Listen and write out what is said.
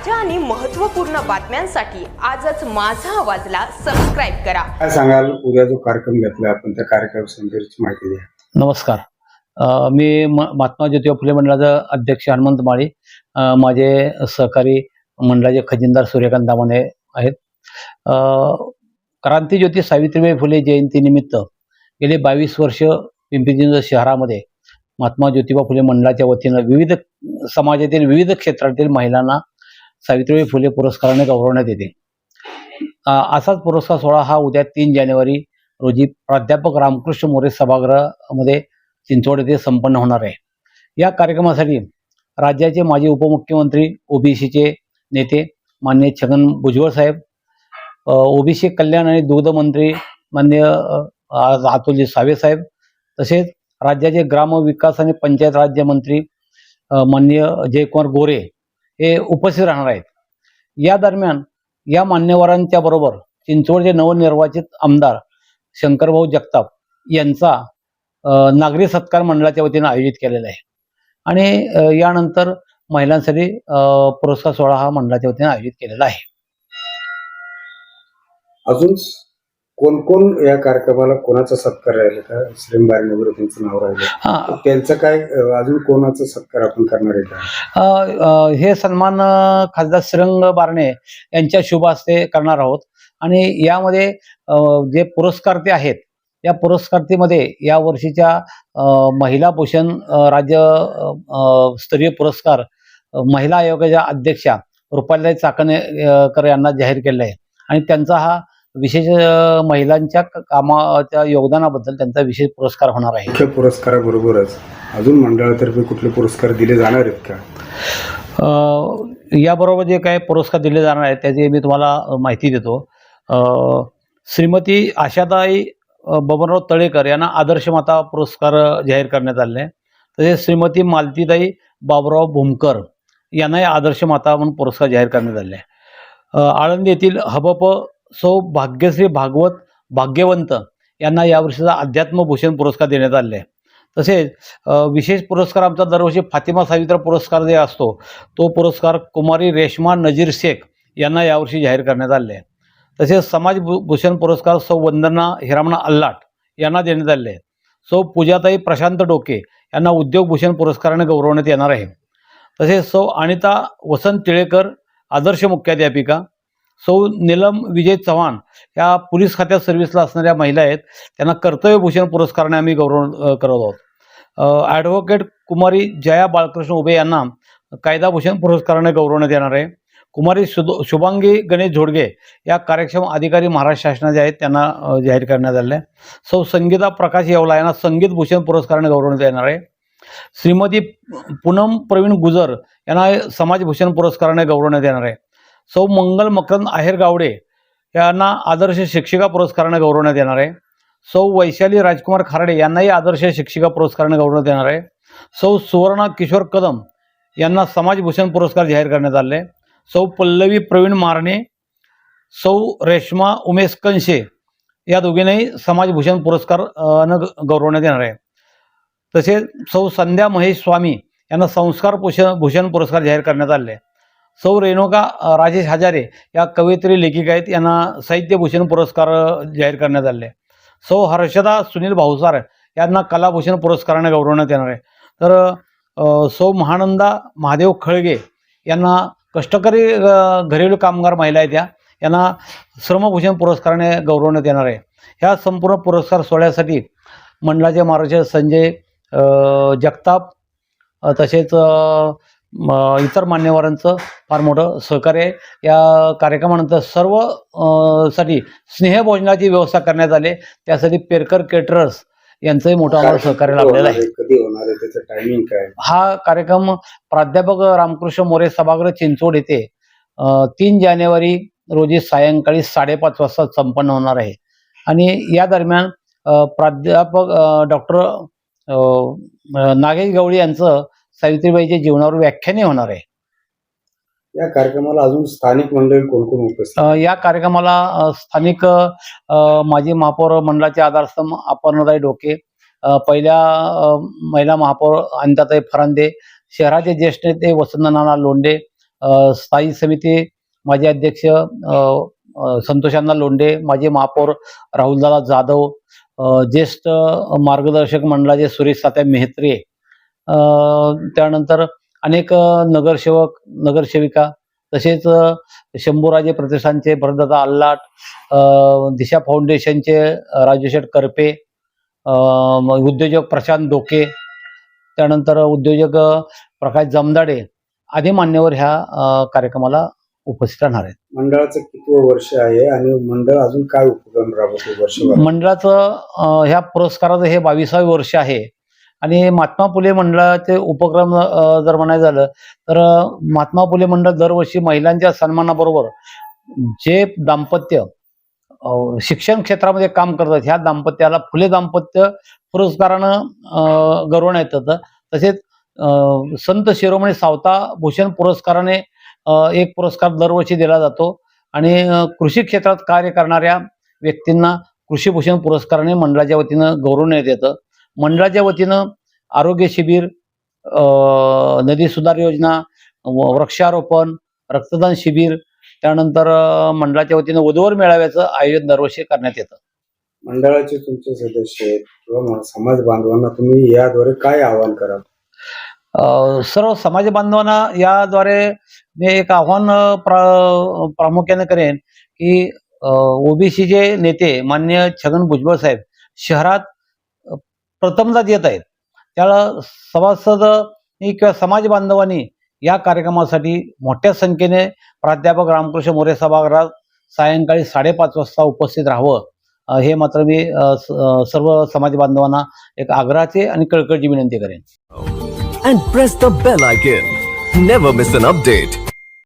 ताज्या आणि महत्त्वपूर्ण बातम्यांसाठी आजच माझा आवाजला सबस्क्राईब करा. काय सांगाल? उद्या जो कार्यक्रम घेतला आपण त्या कार्यक्रम संदर्भाची माहिती द्या. नमस्कार. अ, मी म- महात्मा ज्योतिबा फुले मंडळाचा अध्यक्ष हनुमंत माळी अ, माझे सहकारी मंडळाचे खजिनदार सूर्यकांत दामणे आहेत. अ, क्रांतीज्योती सावित्रीबाई फुले जयंतीनिमित्त गेले बावीस वर्ष पिंपरी चिंचवड शहरामध्ये महात्मा ज्योतिबा फुले मंडळाच्या वतीनं विविध समाजातील विविध क्षेत्रातील महिलांना सावित्रीबाई फुले पुरस्काराने गौरवण्यात येते. असाच पुरस्कार सोहळा हा उद्या तीन जानेवारी रोजी प्राध्यापक रामकृष्ण मोरे सभागृहामध्ये चिंचवड येथे संपन्न होणार आहे. या कार्यक्रमासाठी राज्याचे माजी उपमुख्यमंत्री ओबीसीचे नेते मान्य छगन भुजबळ साहेब ओबीसी कल्याण आणि दुग्ध मंत्री मान्य अतुलजी सावे साहेब तसेच राज्याचे ग्रामविकास आणि पंचायत राज्यमंत्री अ, माननीय जयकुमार गोरे हे उपस्थित राहणार आहेत. या दरम्यान या मान्यवरांच्या बरोबर चिंचवडचे नवनिर्वाचित आमदार शंकरभाऊ जगताप यांचा नागरी सत्कार मंडळाच्या वतीनं आयोजित केलेला आहे. आणि यानंतर महिलांसाठी पुरस्कार सोहळा हा मंडळाच्या वतीनं आयोजित केलेला आहे. अजून कोण कोण या कार्यक्रमाला कोणाचा सत्कार राहिला का? श्रीमबाई वगैरे त्यांचं नाव राहिलं. हा, त्यांचं काय अजून कोणाचा सत्कार आपण करणार आहे का? हे सन्मान खासदार श्रीरंग बारणे यांच्या शुभ हस्ते करणार आहोत. आणि यामध्ये जे पुरस्कार्थी आहेत या पुरस्कार्थीमध्ये या वर्षीच्या महिला पोषण राज्य स्तरीय पुरस्कार महिला आयोगाच्या अध्यक्षा रुपालीताई चाकणेकर यांना जाहीर केलेला आहे. आणि त्यांचा हा विशेष महिलांच्या कामाच्या योगदानाबद्दल त्यांचा विशेष पुरस्कार होणार आहे. मुख्य पुरस्काराबरोबरच अजून मंडळातर्फे कुठले पुरस्कार दिले जाणार आहेत का? याबरोबर जे काही पुरस्कार दिले जाणार आहेत त्याची मी तुम्हाला माहिती देतो. श्रीमती आशाताई बबनराव तळेकर यांना आदर्श माता पुरस्कार जाहीर करण्यात आले तसेच श्रीमती मालतीताई बाबुराव भूमकर यांनाही आदर्श माता म्हणून पुरस्कार जाहीर करण्यात आले आळंदी येथील हबप सौ भाग्यश्री भागवत भाग्यवंत यांना यावर्षीचा अध्यात्मभूषण पुरस्कार देण्यात आले आहे. तसेच विशेष पुरस्कार आमचा दरवर्षी फातिमा सावित्र पुरस्कार जे असतो तो पुरस्कार कुमारी रेश्मा नजीर शेख यांना यावर्षी जाहीर करण्यात आले आहे. तसेच समाज भू- भूषण पुरस्कार सौ वंदना हिरामणा अल्लाट यांना देण्यात आले आहे. सौ पूजाताई प्रशांत डोके यांना उद्योग भूषण पुरस्काराने गौरवण्यात येणार आहे. तसेच सौ अनिता वसंत टिळेकर आदर्श मुख्याध्यापिका सौ नीलम विजय चव्हाण या पोलीस खात्यात सर्व्हिसला असणाऱ्या महिला आहेत. त्यांना कर्तव्यभूषण पुरस्काराने आम्ही गौरव करत आहोत. ॲडव्होकेट कुमारी जया बाळकृष्ण उभे यांना कायदाभूषण पुरस्काराने गौरवण्यात येणार आहे. कुमारी शुभ शुभांगी गणेश झोडगे या कार्यक्षम अधिकारी महाराष्ट्र शासनाचे आहेत त्यांना जाहीर करण्यात आले सौ संगीता प्रकाश येवला यांना संगीत भूषण पुरस्काराने गौरवण्यात येणार आहे. श्रीमती पूनम प्रवीण गुजर यांना समाजभूषण पुरस्काराने गौरवण्यात येणार आहे. सौ मंगल मकरंद आहेर गावडे यांना आदर्श शिक्षिका पुरस्कारानं गौरवण्यात येणार आहे. सौ वैशाली राजकुमार खारडे यांनाही आदर्श शिक्षिका पुरस्कारानं गौरवण्यात येणार आहे. सौ सुवर्णा किशोर कदम यांना समाजभूषण पुरस्कार जाहीर करण्यात आले. सौ पल्लवी प्रवीण मारणे सौ रेश्मा उमेश कंशे या दोघींनाही समाजभूषण पुरस्कार न ग- गौरवण्यात येणार आहे. तसेच सौ संध्या महेश स्वामी यांना संस्कार भूषण भूषण पुरस्कार जाहीर करण्यात आले. आहे. सौ रेणुका राजेश हजारे या कवयित्री लेखिका आहेत. यांना साहित्यभूषण पुरस्कार जाहीर करण्यात आले. सौ हर्षदा सुनील भाऊसार यांना कलाभूषण पुरस्काराने गौरवण्यात येणार आहे. तर सौ महानंदा महादेव खळगे यांना कष्टकरी घरेलू कामगार महिला आहेत त्या यांना श्रमभूषण पुरस्काराने गौरवण्यात येणार आहे. ह्या संपूर्ण पुरस्कार सोहळ्यासाठी मंडळाचे महाराज संजय जगताप तसेच इतर मान्यवरांचं फार मोठं सहकार्य आहे. या कार्यक्रमानंतर सर्वसाठी स्नेहभोजनाची व्यवस्था करण्यात आली. त्यासाठी पेरकर केटरर्स यांचंही मोठं आम्हाला सहकार्य लाभलेलं आहे. कधी होणार आहे? त्याचं टायमिंग काय? हा कार्यक्रम प्राध्यापक रामकृष्ण मोरे सभागृह चिंचवड येथे तीन जानेवारी रोजी सायंकाळी साडेपाच वाजता संपन्न होणार आहे. आणि या दरम्यान प्राध्यापक डॉक्टर नागेश गवळी यांचं सावित्रीबाईच्या जीवनावर व्याख्यानही होणार आहे. या कार्यक्रमाला अजून स्थानिक मंडळी कोण कोण उपस्थित? अ, या कार्यक्रमाला अ, स्थानिक अ, माजी महापौर मंडळाचे आधारस्तंभ अपर्णाताई डोके अ, पहिल्या अ, महिला महापौर अनिताताई फरांदे शहराचे ज्येष्ठ नेते वसंत नाना लोंढे अ, स्थायी समिती माजी अध्यक्ष अ, अ, संतोषांना लोंढे माजी महापौर राहुलदादा जाधव अ, ज्येष्ठ मार्गदर्शक मंडळाचे सुरेश तात्या मेहत्रे त्यानंतर अनेक नगरसेवक नगरसेविका तसेच शंभूराजे प्रतिष्ठानचे भरतदादा आल्लाट दिशा फाउंडेशनचे राजूशेठ करपे उद्योजक प्रशांत डोके त्यानंतर उद्योजक प्रकाश जमदाडे आदी मान्यवर ह्या कार्यक्रमाला उपस्थित राहणार आहेत. मंडळाचं किती वर्ष आहे आणि मंडळ अजून काय उपक्रम राबवते वर्षभर मंडळाचं ह्या पुरस्काराचं हे बावीसावे वर्ष आहे. आणि महात्मा फुले मंडळाचे उपक्रम जर म्हणायचं झालं तर महात्मा फुले मंडळ दरवर्षी महिलांच्या सन्मानाबरोबर जे दाम्पत्य शिक्षण क्षेत्रामध्ये काम करतात ह्या दाम्पत्याला फुले दाम्पत्य पुरस्कारानं गौरवण्यात येतं तसेच संत शिरोमणी सावता भूषण पुरस्काराने एक पुरस्कार दरवर्षी दिला जातो. आणि कृषी क्षेत्रात कार्य करणाऱ्या व्यक्तींना कृषीभूषण पुरस्काराने मंडळाच्या वतीनं गौरवण्यात येतं मंडळाच्या वतीनं आरोग्य शिबिर अ, नदी सुधार योजना वृक्षारोपण रक्तदान शिबिर त्यानंतर मंडळाच्या वतीनं वधूवर मेळाव्याचं आयोजन दरवर्षी करण्यात येतं. मंडळाचे तुमचे सदस्य आहेत किंवा समाज बांधवांना तुम्ही याद्वारे काय आवाहन कराल? सर्व समाज बांधवांना याद्वारे मी एक आव्हान प्रामुख्याने करेन की ओबीसीचे नेते मान्य छगन भुजबळ साहेब शहरात प्रथमदाच येत आहेत. त्याला सभासद किंवा समाज बांधवांनी या कार्यक्रमासाठी मोठ्या संख्येने प्राध्यापक रामकृष्ण मोरे सभागृहात सायंकाळी साडेपाच वाजता उपस्थित राहावं हे मात्र मी सर्व समाज बांधवांना एक आग्रहाचे आणि कळकळची विनंती करेन. And press the bell icon never miss an update